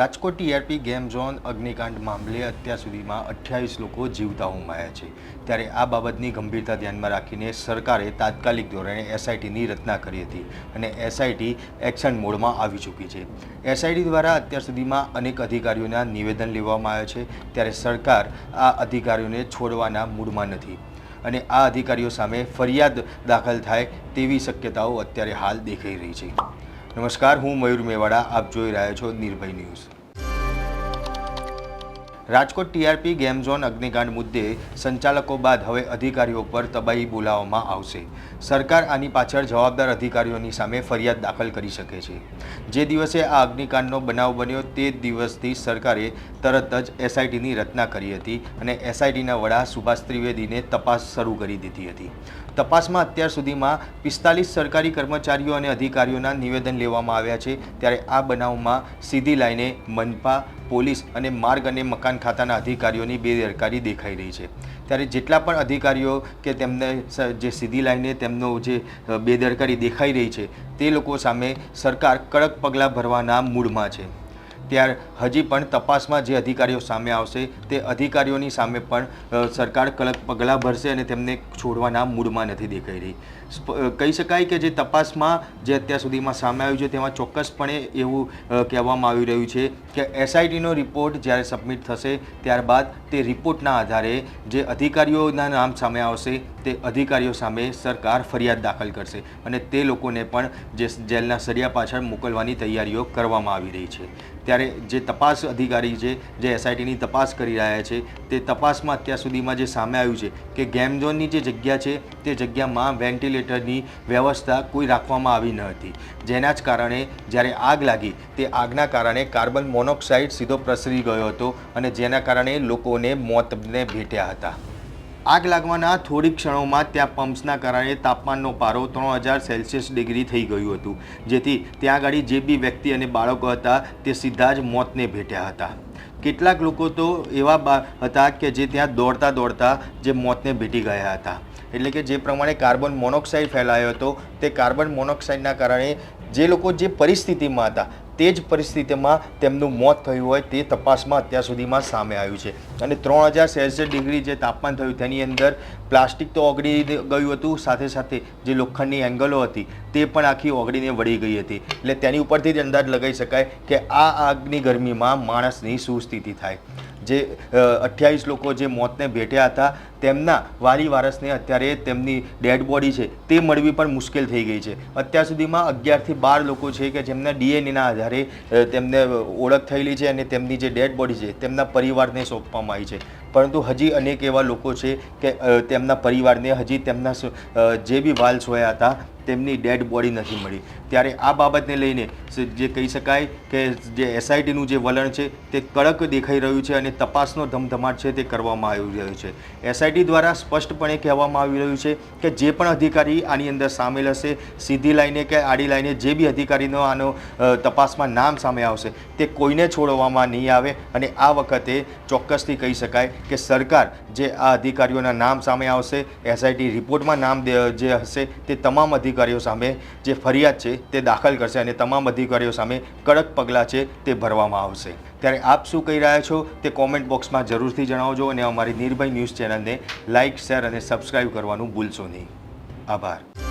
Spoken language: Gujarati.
રાજકોટ ટીઆરપી ગેમ ઝોન અગ્નિકાંડ મામલે અત્યાર સુધીમાં અઠ્યાવીસ લોકો જીવતા હોમાયા છે. ત્યારે આ બાબતની ગંભીરતા ધ્યાનમાં રાખીને સરકારે તાત્કાલિક ધોરણે એસઆઈટીની રચના કરી હતી અને એસઆઈટી એક્શન મોડમાં આવી ચૂકી છે. એસઆઈટી દ્વારા અત્યાર સુધીમાં અનેક અધિકારીઓના નિવેદન લેવામાં આવ્યા છે. ત્યારે સરકાર આ અધિકારીઓને છોડવાના મૂડમાં નથી અને આ અધિકારીઓ સામે ફરિયાદ દાખલ થાય તેવી શક્યતાઓ અત્યારે હાલ દેખાઈ રહી છે. નમસ્કાર હું મયુર મેવાડા આપ જોઈ રહ્યા છો Nirbhay news. Rajkot TRP game zone અગ્નિકાંડ મુદ્દે સંચાલકો બાદ હવે અધિકારીઓ પર તબાહી બોલાવવામાં આવશે. સરકાર આની પાછળ જવાબદાર અધિકારીઓની સામે ફરિયાદ દાખલ કરી શકે છે. જે દિવસે આ અગ્નિકાંડનો બનાવ બન્યો તે દિવસથી સરકારે તરત જ એસઆઈટીની રચના કરી હતી અને એસઆઈટીના વડા સુભાષ ત્રિવેદીને તપાસ શરૂ કરી દીધી હતી. તપાસમાં અત્યાર સુધીમાં પિસ્તાલીસ સરકારી કર્મચારીઓ અને અધિકારીઓના નિવેદન લેવામાં આવ્યા છે. ત્યારે આ બનાવમાં સીધી લાઈને મનપા, પોલીસ અને માર્ગ અને મકાન ખાતાના અધિકારીઓની બેદરકારી દેખાઈ રહી છે. ત્યારે જેટલા પણ અધિકારીઓ કે તેમને જે સીધી લાઈને તેમનો જે બેદરકારી દેખાઈ રહી છે, તે લોકો સામે સરકાર કડક પગલાં ભરવાના મૂડમાં છે. ત્યાર હજી પણ તપાસમાં જે અધિકારીઓ સામે આવશે તે અધિકારીઓની સામે પણ સરકાર કડક પગલાં ભરશે અને તેમને છોડવાના મૂડમાં નથી દેખાઈ રહી. કહી શકાય કે જે તપાસમાં જે અત્યાર સુધીમાં સામે આવ્યું છે તેમાં ચોક્કસપણે એવું કહેવામાં આવી રહ્યું છે કે એસઆઈટીનો રિપોર્ટ જ્યારે સબમિટ થશે ત્યારબાદ તે રિપોર્ટના આધારે જે અધિકારીઓના નામ સામે આવશે તે અધિકારીઓ સામે સરકાર ફરિયાદ દાખલ કરશે અને તે લોકોને પણ જે જેલના સળિયા પાછળ મોકલવાની તૈયારીઓ કરવામાં આવી રહી છે. ત્યારે જે તપાસ અધિકારી છે, જે એસઆઈટીની તપાસ કરી રહ્યા છે, તે તપાસમાં અત્યાર સુધીમાં જે સામે આવ્યું છે કે ગેમ ઝોનની જે જગ્યા છે, તે જગ્યામાં વેન્ટિલેટરની વ્યવસ્થા કોઈ રાખવામાં આવી ન હતી. જેના જ કારણે જ્યારે આગ લાગી, તે આગના કારણે કાર્બન મોનોક્સાઇડ સીધો પ્રસરી ગયો હતો અને જેના કારણે લોકોને મોતને ભેટ્યા હતા. આગ લાગવાના થોડીક ક્ષણોમાં ત્યાં પમ્પ્સના કારણે તાપમાનનો પારો ત્રણ હજાર સેલ્સિયસ ડિગ્રી થઈ ગયું હતું. જેથી ત્યાં આગળ જે બી વ્યક્તિ અને બાળકો હતા તે સીધા જ મોતને ભેટ્યા હતા. કેટલાક લોકો તો એવા હતા કે જે ત્યાં દોડતા દોડતા જે મોતને ભેટી ગયા હતા. એટલે કે જે પ્રમાણે કાર્બન મોનોક્સાઇડ ફેલાયો હતો, તે કાર્બન મોનોક્સાઇડના કારણે જે લોકો જે પરિસ્થિતિમાં હતા, તે જ પરિસ્થિતિમાં તેમનું મોત થયું હોય તે તપાસમાં અત્યાર સુધીમાં સામે આવ્યું છે. અને ત્રણ હજાર સેલ્સિયસ ડિગ્રી જે તાપમાન થયું તેની અંદર પ્લાસ્ટિક તો ઓગળી ગયું હતું, સાથે સાથે જે લોખંડની એંગલો હતી તે પણ આખી ઓગળીને વળી ગઈ હતી. એટલે તેની ઉપરથી જ અંદાજ લગાવી શકાય કે આ આગની ગરમીમાં માણસની શું સ્થિતિ થાય. જે અઠ્યાવીસ લોકો જે મોતને ભેટ્યા હતા, તેમના વારી વારસને અત્યારે તેમની ડેડ બોડી છે, તે મળવી પણ મુશ્કેલ થઈ ગઈ છે. અત્યાર સુધીમાં અગિયારથી બાર લોકો છે કે જેમના ડીએનએના આધારે તેમને ઓળખ થયેલી છે અને તેમની જે ડેડ બોડી છે, તેમના પરિવારને સોંપવામાં આવી છે. પરંતુ હજી અનેક એવા લોકો છે કે તેમના પરિવારને હજી તેમના જે બી વાલ સોયા હતા તેમની ડેડ બોડી નથી મળી. ત્યારે આ બાબતને લઈને જે કહી શકાય કે જે એસઆઈટીનું જે વલણ છે, તે કડક દેખાઈ રહ્યું છે અને તપાસનો ધમધમાટ છે તે કરવામાં આવી રહ્યો છે. એસઆઈટી દ્વારા સ્પષ્ટપણે કહેવામાં આવી રહ્યું છે કે જે પણ અધિકારી આની અંદર સામેલ હશે, સીધી લાઈને કે આડી લાઈને જે બી અધિકારીનો આનો તપાસમાં નામ સામે આવશે, તે કોઈને છોડવામાં નહીં આવે અને આ વખતે ચોક્કસથી કહી શકાય કે સરકાર જે આ અધિકારીઓના નામ સામે આવશે એસઆઈટી રિપોર્ટમાં નામ જે હશે તે તમામ અધિકારીઓ સામે જે ફરિયાદ છે તે દાખલ કરશે અને તમામ અધિકારીઓ સામે કડક પગલાં છે તે ભરવામાં આવશે. ત્યારે આપ શું કહી રહ્યા છો તે કોમેન્ટ બોક્સમાં જરૂરથી જણાવજો અને અમારી નિર્ભય ન્યૂઝ ચેનલને લાઇક શેર અને સબસ્ક્રાઇબ કરવાનું ભૂલશો નહીં. આભાર.